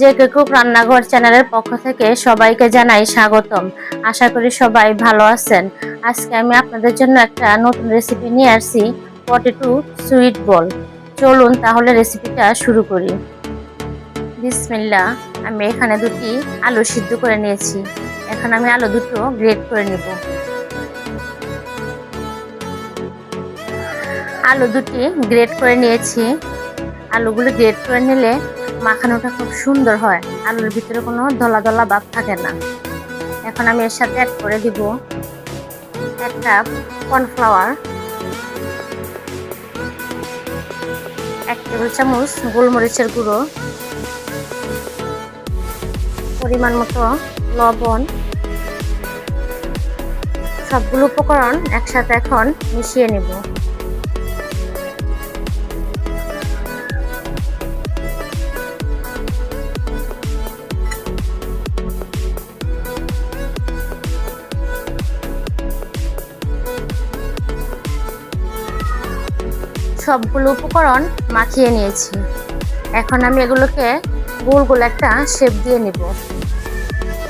যে কুক রান্নাঘর চ্যানেলের পক্ষ থেকে সবাইকে জানাই স্বাগতম। আশা করি সবাই ভালো আছেন। আজকে আমি আপনাদের জন্য একটা নতুন রেসিপি নিয়ে আসছি পটেটো সুইট বল চলুন তাহলে রেসিপিটা শুরু করি। বিসমিল্লা আমি এখানে দুটি আলু সিদ্ধ করে নিয়েছি। এখন আমি আলু দুটো গ্রেট করে নিব। আলু দুটি গ্রেট করে নিয়েছি। আলুগুলো গ্রেট করে নিলে মাখানোটা খুব সুন্দর হয়। আলুর ভিতরে কোনো দলা দলা ভাব থাকে না। এখন আমি এর সাথে অ্যাড করে দিব এক কাপ কর্নফ্লাওয়ার এক টেবিল চামচ গোলমরিচের গুঁড়ো, পরিমাণ মতো লবণ। সবগুলো উপকরণ একসাথে এখন মিশিয়ে নেব। সবগুলো উপকরণ মাখিয়ে নিয়েছি। এখন আমি এগুলোকে গোল গোল একটা শেপ দিয়ে নিব।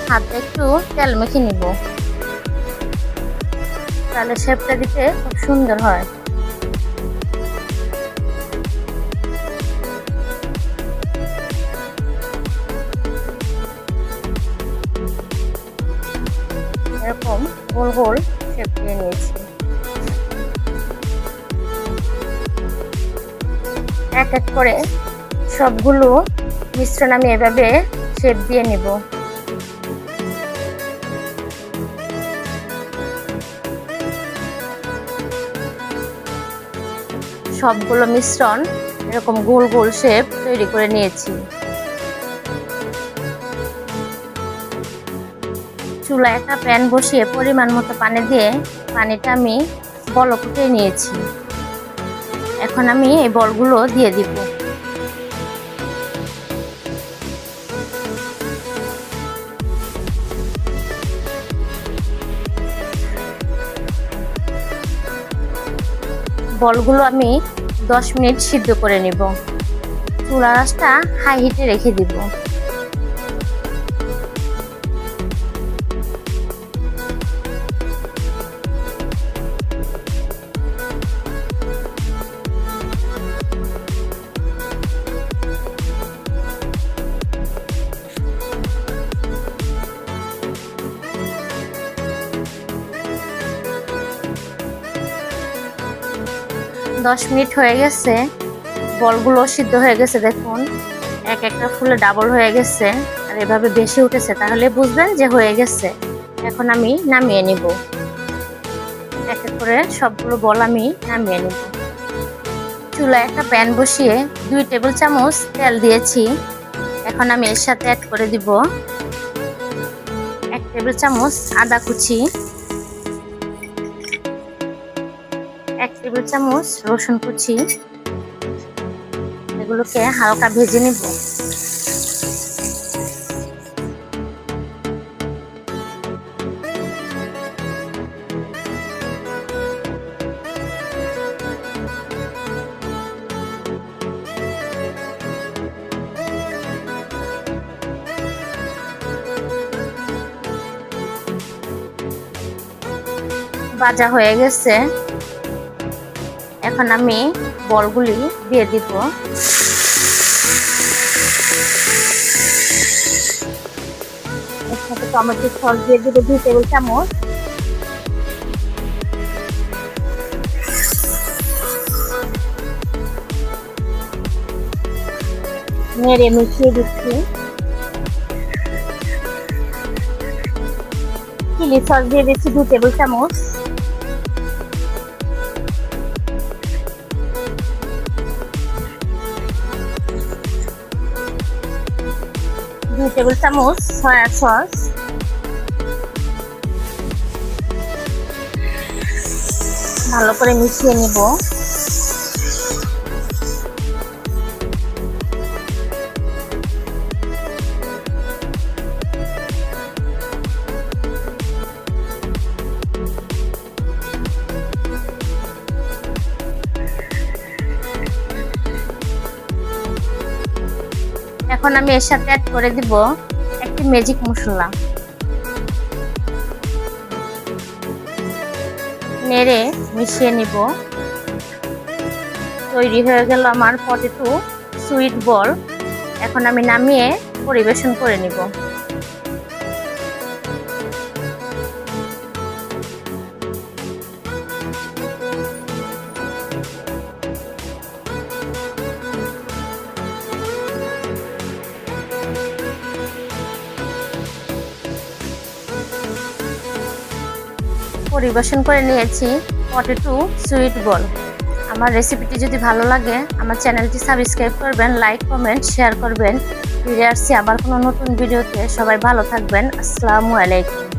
হাতে একটু তেল মেখে নিব। তাহলে শেপটা দিতে খুব সুন্দর হয়। এরকম গোল গোল শেপ দিয়ে নিয়েছি। এক এক করে সবগুলো মিশ্রণ আমি এভাবে শেপ দিয়ে নিব। সবগুলো মিশ্রণ এরকম গোল গোল শেপ তৈরি করে নিয়েছি। চুলা একটা প্যান বসিয়ে পরিমাণ মতো পানি দিয়ে পানিটা আমি বল ফুটিয়ে নিয়েছি। এখন আমি এই বলগুলো দিয়ে দিব। বলগুলো আমি দশ মিনিট সিদ্ধ করে নিব। চুলা রাসটা হাই হিটে রেখে দিব। দশ মিনিট হয়ে গেছে। বলগুলো সিদ্ধ হয়ে গেছে দেখুন। এক একটা ফুলে ডাবল হয়ে গেছে আর এভাবে বেশি উঠেছে। তাহলে বুঝবেন যে হয়ে গেছে। এখন আমি নামিয়ে নিব। এক এক করে সবগুলো বল আমি নামিয়ে নিব। চুলায় একটা প্যান বসিয়ে দুই টেবিল চামচ তেল দিয়েছি। এখন আমি এর সাথে অ্যাড করে দিব। এক টেবিল চামচ আদা কুচি। টেবিল চামচ রসুন কুচি। এগুলোকে হালকা ভেজে নিব। ভাজা হয়ে গেছে। এখন আমি বলগুলি দিয়ে দিব। এর সস দিয়ে দিব দুই টেবিল চামচ। নেড়ে মিশিয়ে দিচ্ছি। চিলি সস দিয়ে দিচ্ছি দু টেবিল চামচ। দুই টেবিল চামচ সয়া সস ভালো করে মিশিয়ে নিব এখন আমি এর সাথে অ্যাড করে দিব একটি ম্যাজিক মশলা। নেড়ে মিশিয়ে নিব। তৈরি হয়ে গেল আমার পটেটো সুইট বল এখন আমি নামিয়ে পরিবেশন করে নিব। পরিবেশন করে নিয়েছি পটেটো সুইট বল। আমার রেসিপিটি যদি ভালো লাগে, আমার চ্যানেলটি সাবস্ক্রাইব করবেন লাইক কমেন্ট শেয়ার করবেন। ফিরে আসছি আবার কোনো নতুন ভিডিওতে সবাই ভালো থাকবেন। আসসালামু আলাইকুম।